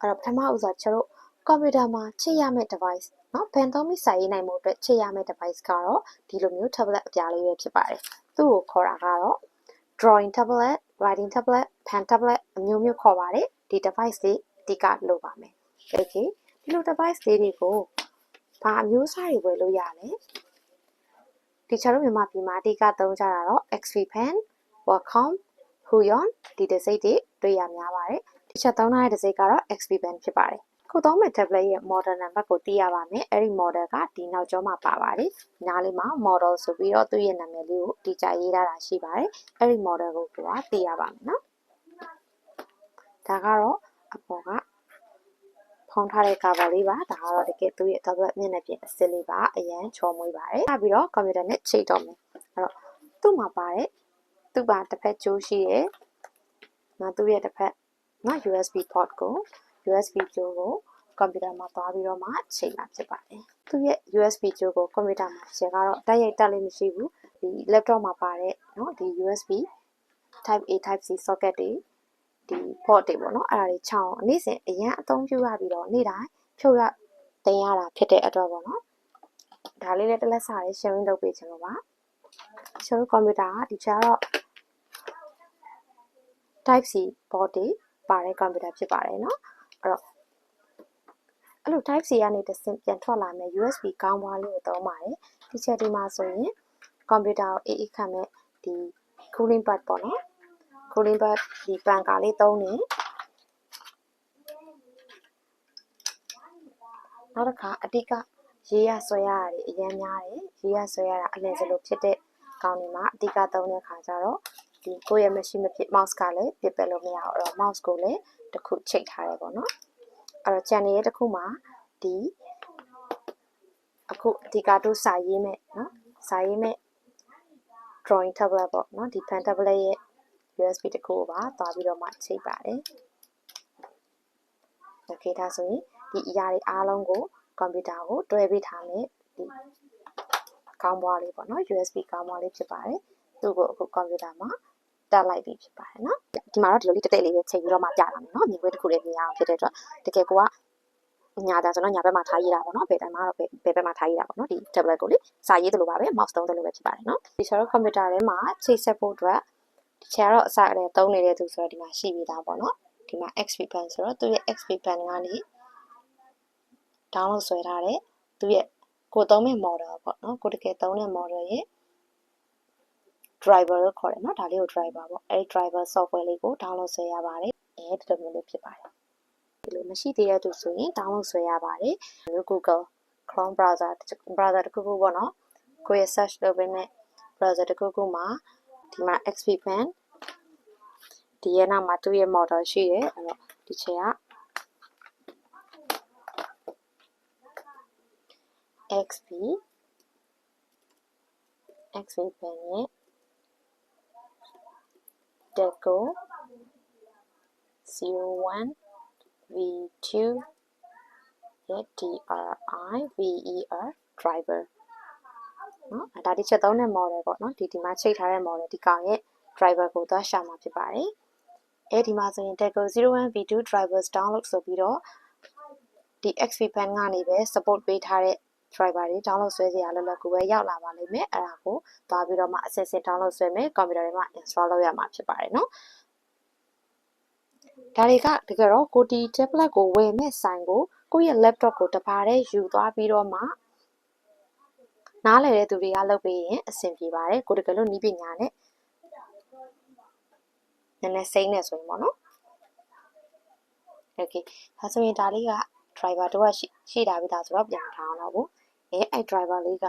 အဲ့တော့ပထမဦးစွာကျွန်တော်တို့ကွန်ပျူတာမှာချိတ်ရမယ့် device เนาะဘန်သုံးပြီးစာရေးနိုင်မှုအတွက်ချိတ်ရမယ့် device ကတော့ဒီလိုမျိုး tablet အပြားလေးပဲဖြစ်ပါတယ်သူ့ကိုခေါ်တာကတော့ drawing tablet writing tablet pen tablet အမျိုးမျိုးခေါ်ပါတယ်ဒီ device လေးအဓိကလိုပါမယ် okay ဒီလို device လေးတွေကိုဘာအမျိုးအစားတွေဝယ်လို့ရလဲဒီချာတို့မြန်မာပြည်မှာအဓိကသုံးကြတာတော့ XP pen Wacom Huion ဒီတစ်စိတ်တွေတွေ့ရများပါတယ် ဒီချက်သုံးထားတဲ့တစ်စိတ်ကတော့ XP pen ဖြစ်ပါတယ်ခုသုံးမဲ့ tablet ရဲ့ model number ကိုသိရပါမယ်အဲ့ဒီ model ကဒီနောက်ကျောမှာပါပါတယ်ညားလေးမှာ model ဆိုပြီးတော့သူ့ရဲ့နာမည်လေးကိုအတိအကျရေးထားတာရှိပါတယ်အဲ့ဒီ model ကိုကိုကသိရပါမယ်နော်ဒါကတော့အပေါ်ကဖုံးထားတဲ့ cover လေးပါဒါကတော့တကယ်သူ့ရဲ့ tablet မျက်နှာပြင်အစစ်လေးပါအရန်ချော်မွေးပါတယ်ဆက်ပြီးတော့ computer နဲ့ချိန်တော့မယ်အဲ့တော့သူ့မှာပါတဲ့သူ့ပါတစ်ဖက်ကျိုးရှိတယ်နော်သူ့ရဲ့တစ်ဖက် နော် USB port ကို USB ကြိုးကိုကွန်ပျူတာမှာသွားပြီးတော့မှချိန်မှာဖြစ်ပါတယ်။သူ့ရဲ့ USB ကြိုးကိုကွန်ပျူတာမှာချိန်ကတော့တိုက်ရိုက်တက်လို့မရှိဘူး။ဒီ laptop မှာပါတဲ့နော်ဒီ USB type A type C socket တွေဒီ port တွေပေါ့နော်အဲ့ဒါတွေခြောက်အနည်းစဉ်အရန်အသုံးပြုရပြီးတော့နေ့တိုင်းဖြုတ်ရတင်ရတာဖြစ်တဲ့အတွက်ပေါ့နော်။ဒါလေးလည်းတစ်လက်စာလေး sharing လုပ်ပေးချင်လို့ပါ။ကျွန်တော်ကွန်ပျူတာကဒီချက်တော့ type C port တွေ ပါတဲ့ကွန်ပျူတာဖြစ်ပါတယ်နော်။အဲ့တော့အဲ့လို type C ကနေတစ်ဆင့်ပြန်ထွက်လာမယ် USB ကောင်းပွားလေးကိုသုံးပါတယ်ဒီချက်ဒီမှာဆိုရင်ကွန်ပျူတာကိုအေးအေးခံမဲ့ဒီ cooling pad ပေါ့နော် cooling pad ဒီပန်ကာလေးသုံးနေနောက်တစ်ခါအတိကရေးရဆွဲရတာတွေအများများတယ်ရေးရဆွဲရတာအလင်းစလိုဖြစ်တဲ့ကောင်းနေမှာအတိကသုံးတဲ့ခါကျတော့ ဒီကိုယ့်ရဲ့ machine မဖြစ် mouse ကလည်းပြစ်ပယ်လို့မရအောင်အဲ့တော့ mouse ကိုလည်းတစ်ခုချိတ်ထားတယ်ပေါ့နော်အဲ့တော့ channel ရဲ့တစ်ခုမှာဒီအခုအဓိကတို့စာရေးမဲ့နော်စာရေးမဲ့ drawing tablet ပေါ့နော်ဒီ pen tablet ရဲ့ USB တစ်ခုကိုပါသွားပြီးတော့မှချိတ်ပါတယ် okay ဒါဆိုရင်ဒီအရာတွေအားလုံးကိုကွန်ပျူတာကိုတွဲပေးထားမယ်ဒီကောင်းပွားလေးပေါ့နော် USB ကောင်းပွားလေးဖြစ်ပါတယ် သူ့ကိုအခုကွန်ပျူတာမှာတက်လိုက်ပြီဖြစ်ပါတယ်နော်ဒီမှာတော့ဒီလိုလေးတက်တက်လေးပဲချိန်ပြီးတော့မှပြတာမယ်နော်မြင်ကွင်းတစ်ခုလေးမြင်ရအောင်ဖြစ်တဲ့အတွက်တကယ်ကိုကညာတာဆိုတော့ညာဘက်မှာထားရတာပေါ့နော်ဘယ်တိုင်းမှာတော့ဘယ်ဘက်မှာထားရတာပေါ့နော်ဒီ tablet ကိုလေစာရေးတယ်လို့ပါပဲ mouse သုံးတယ်လို့ပဲဖြစ်ပါတယ်နော်ဒီ Shadow computer ထဲမှာချိတ်ဆက်ဖို့အတွက်ဒီ chair တော့အစအရဲသုံးနေတဲ့သူဆိုတော့ဒီမှာရှိပြီးသားပေါ့နော်ဒီမှာ XP pen ဆိုတော့သူရဲ့ XP pen ကနေ download ဆွဲထားတဲ့သူရဲ့ကိုသုံးမဲ့ model ပေါ့နော်ကိုတကယ်သုံးတဲ့ model ရဲ့ driver လို့ခေါ်တယ်နော်ဒါလေးကို driver ပေါ့အဲဒီ driver software လေးကို download ဆွဲရပါတယ်အဲဒီလိုမျိုးလေးဖြစ်ပါတယ်ဒီလိုမရှိသေးတဲ့သူဆိုရင် download ဆွဲရပါတယ် Google Chrome browser browser တခုခုပေါ့နော်ကိုယ့်ရဲ့ search လုပ်ပေးမဲ့ browser တခုခုမှာဒီမှာ XP fan ဒီရဲ့နောက်မှာသူ့ရဲ့ model ရှိတယ်အဲ့တော့ဒီချက်က XP XP fan ရဲ့ deco 01 v2 ရဲ့ DRI VER driver နော်ဒါဒီချက်သုံးတဲ့ model ပေါ့နော်ဒီဒီမှာချိန်ထားတဲ့ model ဒီကောင်ရဲ့ driver ကိုသွားရှာမှာဖြစ်ပါတယ်အဲဒီမှာဆိုရင် deco 01 v2 drivers download ဆိုပြီးတော့ဒီ XP pen ကနေပဲ support ပေးထားတဲ့ driver တွေ download ဆွဲကြရလွယ်လွယ်ကူပဲရောက်လာပါလိမ့်မယ်အဲ့ဒါကိုသွားပြီးတော့မှအစစ်စစ် download ဆွဲမယ် computer တွေမှာ install လုပ်ရမှာဖြစ်ပါတယ်နော်ဒါတွေကတကယ်တော့ကိုဒီ tablet ကိုဝယ်မဲ့ဆိုင်ကိုကိုယ့်ရဲ့ laptop ကိုတပါးတည်းယူသွားပြီးတော့မှနားလည်တဲ့သူတွေကလုပ်ပေးရင်အဆင်ပြေပါတယ်ကိုတကယ်လို့နီးပညာနဲ့နည်းနည်းစိမ့်နေဆိုရင်ပေါ့နော် okay ဒါဆိုရင်ဒါလေးက driver တော့ရှိရှိတာပြီးသားဆိုတော့ပြန်ထားအောင်တော့ဘူး အဲအဲ့ driver လေးက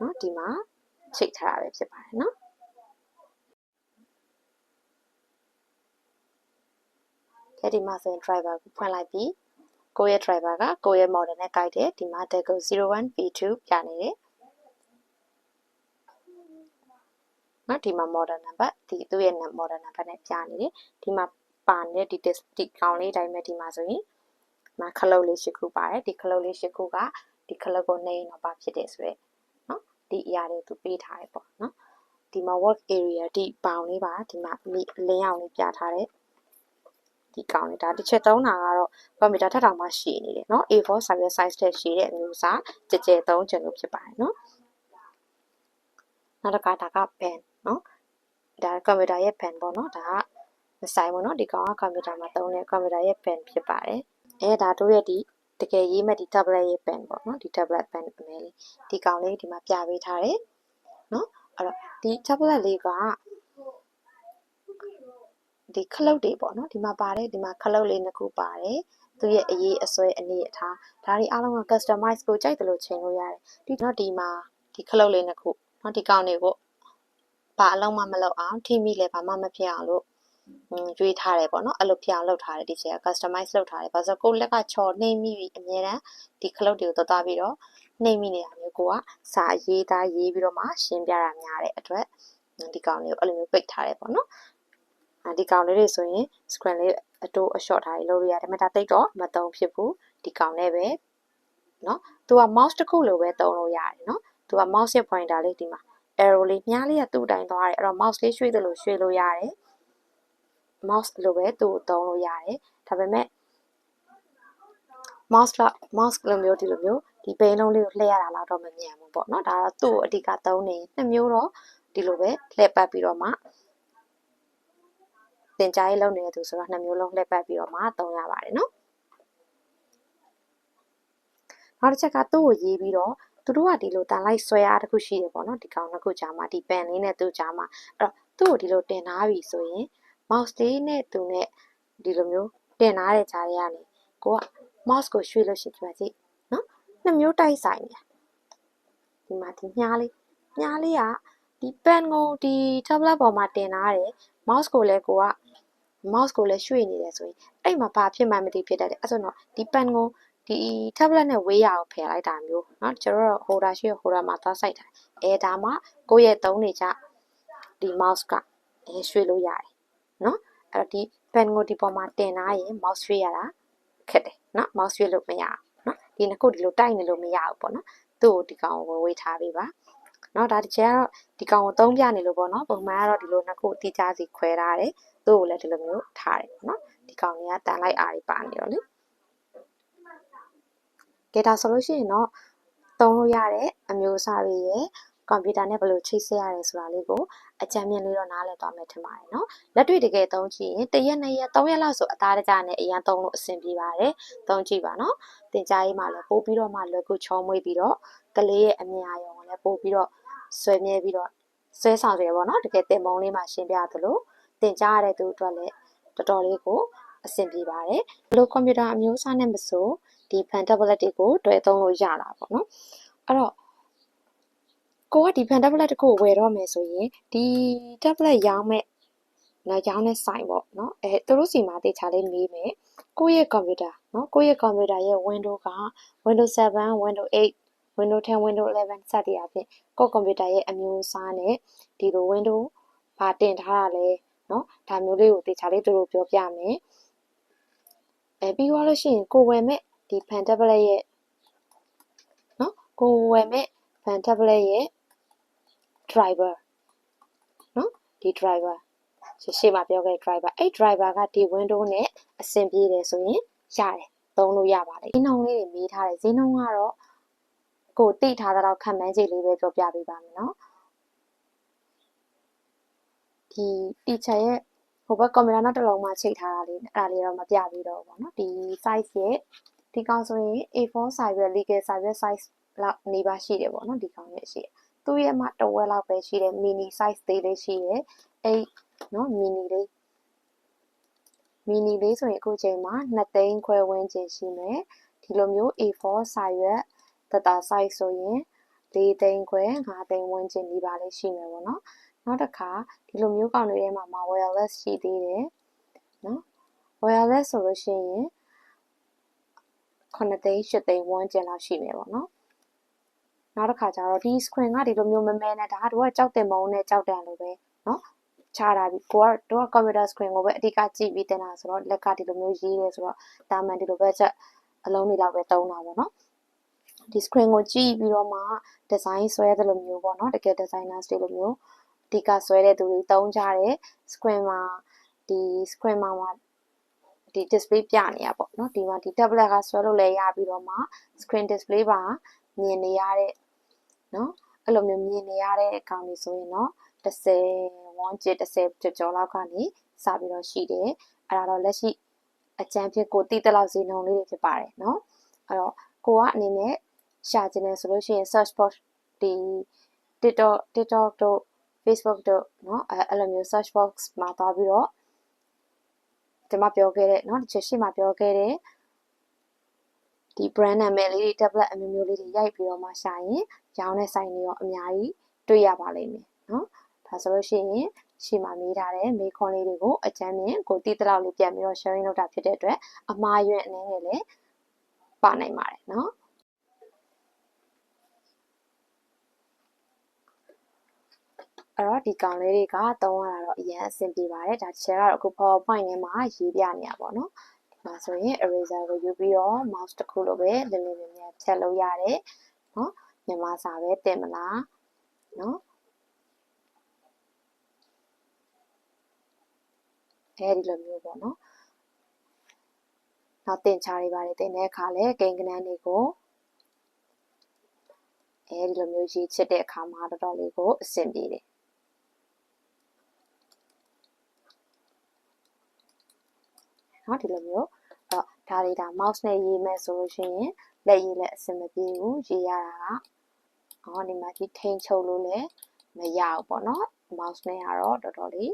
နော်ဒီမှာချိတ်ထားတာပဲဖြစ်ပါတယ်နော်အဲ့ဒီမှာဆိုရင် driver ကိုဖွင့်လိုက်ပြီးကိုယ့်ရဲ့ driver ကကိုယ့်ရဲ့ model နဲ့ကိုက်တယ်ဒီမှာ Deco 01 V2 ပြနေတယ်နော်ဒီမှာ model number ဒီသူ့ရဲ့ model number နဲ့ပြနေတယ်ဒီမှာပါနေတဲ့ဒီဒီကောင်လေးတိုင်းပဲဒီမှာဆိုရင် မှာခလုတ်လေးရှိခုပါတယ်ဒီခလုတ်လေးရှိခုကဒီခလုတ်ကိုနေရင်တော့ဘာဖြစ်တယ်ဆိုတော့နော်ဒီအရာတွေသူပေးထားတယ်ပေါ့နော်ဒီမှာ work area ဒီပေါင်လေးပါဒီမှာလင်းအောင်လေးပြထားတယ်ဒီကောင်လေးဒါတစ်ချက်သုံးတာကတော့ကွန်ပျူတာထက်တောင်မှရှိနေတယ်နော် A4 စာရွက် size တက်ရှိတဲ့အမျိုးအစားကြဲကြဲသုံးချင်လို့ဖြစ်ပါတယ်နော်နောက်တစ်ခါဒါက pen နော်ဒါကွန်ပျူတာရဲ့ pen ပေါ့နော်ဒါကမဆိုင်ဘူးနော်ဒီကောင်ကကွန်ပျူတာမှာသုံးတဲ့ကွန်ပျူတာရဲ့ pen ဖြစ်ပါတယ် အဲဒါတို့ရဲ့ဒီတကယ်ရေးမဲ့ဒီ tablet ရဲ့ pen ပေါ့နော်ဒီ tablet pen အမဲလေးဒီကောင်လေးဒီမှာပြပေးထားတယ်နော်အဲ့တော့ဒီ tablet လေးကဒီခလုတ်တွေပေါ့နော်ဒီမှာပါတယ်ဒီမှာခလုတ်လေးနှစ်ခုပါတယ်သူရဲ့အရေးအဆွဲအနေအထားဒါတွေအားလုံးက customize ကိုကြိုက်တယ်လို့ချိန်လို့ရတယ်ဒီတော့ဒီမှာဒီခလုတ်လေးနှစ်ခုနော်ဒီကောင်တွေကိုဘာအလုံးမှမလုပ်အောင်ထိမိလဲဘာမှမဖြစ်အောင်လို့ ရွေးထားတယ်ပေါ့နော်အဲ့လိုဖြစ်အောင်လုပ်ထားတယ်ဒီချက်က customize လုပ်ထားတယ်ဘာလို့ကိုလက်ကချော်နှိမ့်မိပြီးအများတန်းဒီခလုတ်တွေကိုသွားသွားပြီးတော့နှိမ့်မိနေတာမျိုးကိုကစာရေးသားရေးပြီးတော့မှရှင်းပြတာများတဲ့အတွက်ဒီကောင်လေးကိုအဲ့လိုမျိုးပိတ်ထားတယ်ပေါ့နော်ဒီကောင်လေးတွေဆိုရင် screen လေးအတိုးအ short ထားရေးလုပ်လို့ရတယ်ဒါပေမဲ့ဒါတိတ်တော့မသုံးဖြစ်ဘူးဒီကောင်နဲ့ပဲเนาะသူက mouse တစ်ခုလိုပဲသုံးလို့ရတယ်เนาะသူက mouse ရဲ့ pointer လေးဒီမှာ arrow လေးမြားလေးကသူ့အတိုင်းသွားတယ်အဲ့တော့ mouse လေးရွှေ့သလိုရွှေ့လို့ရတယ် mouse လိုပဲသူ့ကိုသုံးလို့ရတယ်ဒါပေမဲ့ mouse လောက် mouse လိုမျိုးဒီလိုမျိုးဒီဘိန်းလုံးလေးကိုလှည့်ရတာလောက်တော့မမြန်ဘူးပေါ့နော်ဒါတော့သူ့ကိုအဓိကသုံးနေနှစ်မျိုးတော့ဒီလိုပဲလှည့်ပတ်ပြီးတော့မှသင်ကြားရေးလုပ်နေတဲ့သူဆိုတော့နှစ်မျိုးလုံးလှည့်ပတ်ပြီးတော့မှသုံးရပါတယ်နော်ောက်တစ်ချက်ကသူ့ကိုရေးပြီးတော့သူတို့ကဒီလိုတန်လိုက်ဆွဲအားတစ်ခုရှိတယ်ပေါ့နော်ဒီကောင်နှစ်ခုကြားမှာဒီပန်လေးနဲ့သူ့ကြားမှာအဲ့တော့သူ့ကိုဒီလိုတင်ထားပြီဆိုရင် mouse လေးနဲ့သူနဲ့ဒီလိုမျိုးတင်ထားတဲ့ကြားတွေကနေကိုက mouse ကိုရွှေ့လို့ရှိကြပါစီနော်နှစ်မျိုးတိုက်ဆိုင်နေတာဒီမှာဒီမြားလေးမြားလေးကဒီ pen ကိုဒီ tablet ပေါ်မှာတင်ထားတယ် mouse ကိုလည်းကိုက mouse ကိုလည်းရွှေ့နေတယ်ဆိုရင်အဲ့မှာဘာဖြစ်မှမသိဖြစ်တတ်တယ်အဲ့ဆိုတော့ဒီ pen ကိုဒီ tablet နဲ့ဝေးရအောင်ဖယ်လိုက်တာမျိုးเนาะကျွန်တော်တို့ holder ရှိရ holder မှာသွားစိုက်တာအဲဒါမှကိုယ့်ရဲ့သုံးနေကြဒီ mouse ကအဲရွှေ့လို့ရတယ် နော်အဲ့တော့ဒီ pen ကိုဒီပေါ်မှာတင်ထားရင် mouse ရွှေ့ရတာခက်တယ်နော် mouse ရွှေ့လို့မရအောင်နော်ဒီနှစ်ခုဒီလိုတိုက်နေလို့မရဘူးပေါ့နော်သူ့ကိုဒီကောင်ကိုဝေးထားပေးပါနော်ဒါတကြဲကတော့ဒီကောင်ကိုသုံးပြနေလို့ပေါ့နော်ပုံမှန်ကတော့ဒီလိုနှစ်ခုအတိအကျစီခွဲထားတယ်သူ့ကိုလည်းဒီလိုမျိုးထားတယ်နော်ဒီကောင်တွေကတန်လိုက်အားတွေပါနေတော့လေကဲဒါဆိုလို့ရှိရင်တော့သုံးလို့ရတဲ့အမျိုးအစားတွေရဲ့ ကွန်ပျူတာနဲ့ဘယ်လိုချိတ်ဆက်ရတယ်ဆိုတာလေးကိုအကြံဉာဏ်လေးတော့နားလည်သွားမယ်ထင်ပါတယ်နော်လက်တွေ့တကယ်သုံးကြည့်ရင်တရက်နှစ်ရက်သုံးရက်လောက်ဆိုအသားတကျနဲ့အရန်သုံးလို့အဆင်ပြေပါတယ်သုံးကြည့်ပါနော်သင်ကြားရေးမှာလည်းပို့ပြီးတော့မှလွယ်ကူချောမွေးပြီးတော့ကလေးရဲ့အမြင်အာရုံကိုလည်းပို့ပြီးတော့ဆွဲမြဲပြီးတော့ဆွဲဆောင်တယ်ပေါ့နော်တကယ်တင်မုံလေးမှာရှင်းပြသလိုသင်ကြားရတဲ့သူအတွက်လည်းတော်တော်လေးကိုအဆင်ပြေပါတယ်ဘလို့ကွန်ပျူတာအမျိုးအစားနဲ့မဆိုဒီ fan tablet တွေကိုတွဲသုံးလို့ရတာပေါ့နော်အဲ့တော့ ကိုကဒီ fan tablet တခုကိုဝယ်တော့မယ်ဆိုရင်ဒီ tablet ရောင်းမဲ့နော်ရောင်းတဲ့ဆိုင်ပေါ့နော်အဲသူတို့စီမှာတေချာလေးမေးမယ်ကိုယ့်ရဲ့ကွန်ပျူတာနော်ကိုယ့်ရဲ့ကွန်ပျူတာရဲ့ Windows က Windows 7 Windows 8 Windows 10 Windows 11စသည်အပြင်ကိုယ့်ကွန်ပျူတာရဲ့အမျိုးအစားနဲ့ဒီလို Windows ဘာတင်ထားတာလဲနော်ဒါမျိုးလေးကိုတေချာလေးသူတို့ပြောပြမယ်အဲပြီးသွားလို့ရှိရင်ကိုဝယ်မဲ့ဒီ fan tablet ရဲ့နော်ကိုဝယ်မဲ့ fan tablet ရဲ့ driver နော်ဒီ driver ရှေ့မှာပြောခဲ့ driver အဲ့ driver ကဒီ window နဲ့အဆင်ပြေတယ်ဆိုရင်ရတယ်သုံးလို့ရပါတယ်ဈေးနှုန်းလေးတွေမေးထားတယ်ဈေးနှုန်းကတော့ကိုတိထားတဲ့တော့ခံမှန်းချိန်လေးပဲပြောပြပေးပါမယ်နော်ဒီ teacher ရဲ့ဟိုဘက်ကွန်ပျူတာနောက်တစ်လုံးမှာချိန်ထားတာလေးအဲ့ဒါလေးတော့မပြပေးတော့ဘူးပေါ့နော်ဒီ size ရဲ့ဒီကောင်ဆိုရင် A4 size ပဲ legal size ပဲ size လောက်နေပါရှိတယ်ပေါ့နော်ဒီကောင်ရဲ့ရှိတယ် သူ့ရဲ့မှတဝက်လောက်ပဲရှိတယ် mini size သေးလေးရှိတယ်အဲ့နော် mini လေး mini လေးဆိုရင်အခုချိန်မှာ2သိန်းခွဲဝန်းကျင်ရှိမယ်ဒီလိုမျိုး A4 size ရွက်တတ size ဆိုရင်4သိန်းခွဲ5သိန်းဝန်းကျင်ဒီပါလေးရှိမယ်ပေါ့နော်နောက်တစ်ခါဒီလိုမျိုးကောင်တွေထဲမှာ wireless ရှိသေးတယ်နော် wireless ဆိုလို့ရှိရင်9သိန်း10သိန်းဝန်းကျင်လောက်ရှိမယ်ပေါ့နော် နောက်တစ်ခါကျတော့ဒီ screen ကဒီလိုမျိုးမမဲနဲ့ဒါတို့ကကြောက်တင်မုံနဲ့ကြောက်တန်လိုပဲเนาะချတာပြီကိုကတော့ computer screen ကိုပဲအဓိကကြည့်ပြီးတင်တာဆိုတော့လက်ကဒီလိုမျိုးရေးရဲဆိုတော့တာမန်ဒီလိုပဲချက်အလုံးတွေလောက်ပဲတုံးတာပေါ့နော်ဒီ screen ကိုကြည့်ပြီးတော့မှ design ဆွဲတယ်လို့မျိုးပေါ့နော်တကယ် designers တွေလိုမျိုးအဓိကဆွဲတဲ့သူတွေတုံးကြတယ် screen မှာဒီ screen မှာ ဒီ display ပြနေရပေါ့နော်ဒီမှာဒီ tablet ကဆွဲလို့လည်းရပြီးတော့မှ screen display ပါမြင်နေရတဲ့ နော်အဲ့လိုမျိုးမြင်နေရတဲ့အကောင်ကြီးဆိုရင်တော့10 1จิต10ကျော်ကျော်လောက်ကနေစပြီးတော့ရှိတယ်အဲ့ဒါတော့လက်ရှိအကြံဖြစ်ကိုတိတက်လောက်ဈေးနှုန်းလေးတွေဖြစ်ပါတယ်နော်အဲ့တော့ကိုကအနေနဲ့ရှာကျင်နေဆိုလို့ရှိရင် search box ဒီ TikTok TikTok တို့ Facebook တို့เนาะအဲအဲ့လိုမျိုး search box မှာသွားပြီးတော့ဒီမှာပြောခဲ့တဲ့เนาะဒီချက်ရှိမှာပြောခဲ့တဲ့ ဒီ brand နာမည်လေးတွေ tablet အမျိုးမျိုးလေးတွေရိုက်ပြီးတော့မှရှာရင်ရောင်းတဲ့ဆိုင်တွေရောအများကြီးတွေ့ရပါလိမ့်မယ်နော်ဒါဆိုလို့ရှိရင်ရှေ့မှာရေးထားတဲ့မေခွန်လေးတွေကိုအကျမ်းမြင်ကိုတိတလောက်လေးပြန်ပြီးတော့ sharing လုပ်တာဖြစ်တဲ့အတွက်အမှားရွံ့အနေနဲ့လည်းပါနိုင်ပါတယ်နော်အဲ့တော့ဒီကောင်လေးတွေကသုံးရတာတော့အရင်အဆင်ပြေပါတယ်ဒါတစ်ချက်ကတော့အခု PowerPoint ထဲမှာရေးပြနေတာပေါ့နော်။ ဒီမှာဆိုရင် eraser ကိုယူပြီးတော့ mouse တစ်ခုလိုပဲလင်းလင်းမြင်မြင်ဖြတ်လို့ရတယ်နော်မြန်မာစာပဲတင်မလားနော်အဲဒီလိုမျိုးပေါ့နော်နောက်တင်ချာတွေပါတယ်တင်တဲ့အခါလဲကိန်းကနန်းတွေကိုအဲဒီလိုမျိုးရေးချစ်တဲ့အခါမှာတော်တော်လေးကိုအဆင်ပြေတယ် နော်ဒီလိုမျိုးအဲ့တော့ဒါတွေဒါ mouse နဲ့ရေးမယ်ဆိုလို့ရှိရင်လက်ရေးလည်းအဆင်မပြေဘူးရေးရတာကအော်ဒီမှာဒီထိန်ချုပ်လို့လည်းမရဘူးပေါ့နော် mouse နဲ့ကတော့တော်တော်လေး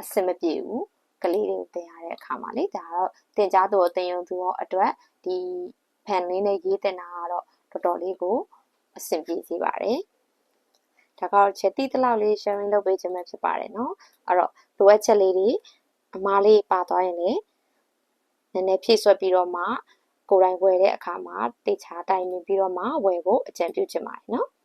အဆင်မပြေဘူးကလေးတွေကိုတင်ရတဲ့အခါမှာလေဒါကတော့တင်ကြားသူအတင်ယုံသူရောအတွက်ဒီဖန်လေးနဲ့ရေးတင်တာကတော့တော်တော်လေးကိုအဆင်ပြေစေပါတယ်ဒါကတော့ချက်တိတလောက်လေး sharing လုပ်ပေးခြင်းပဲဖြစ်ပါတယ်เนาะအဲ့တော့လိုအပ်ချက်လေးတွေအမားလေးပါသွားရင်လည်း နည်းနည်းဖြည့်ဆွက်ပြီးတော့မှကိုယ်တိုင်ဝယ်တဲ့အခါမှာတေချာတိုင်နေပြီးတော့မှဝယ်ဖို့အကြံပြုချင်ပါတယ်နော်။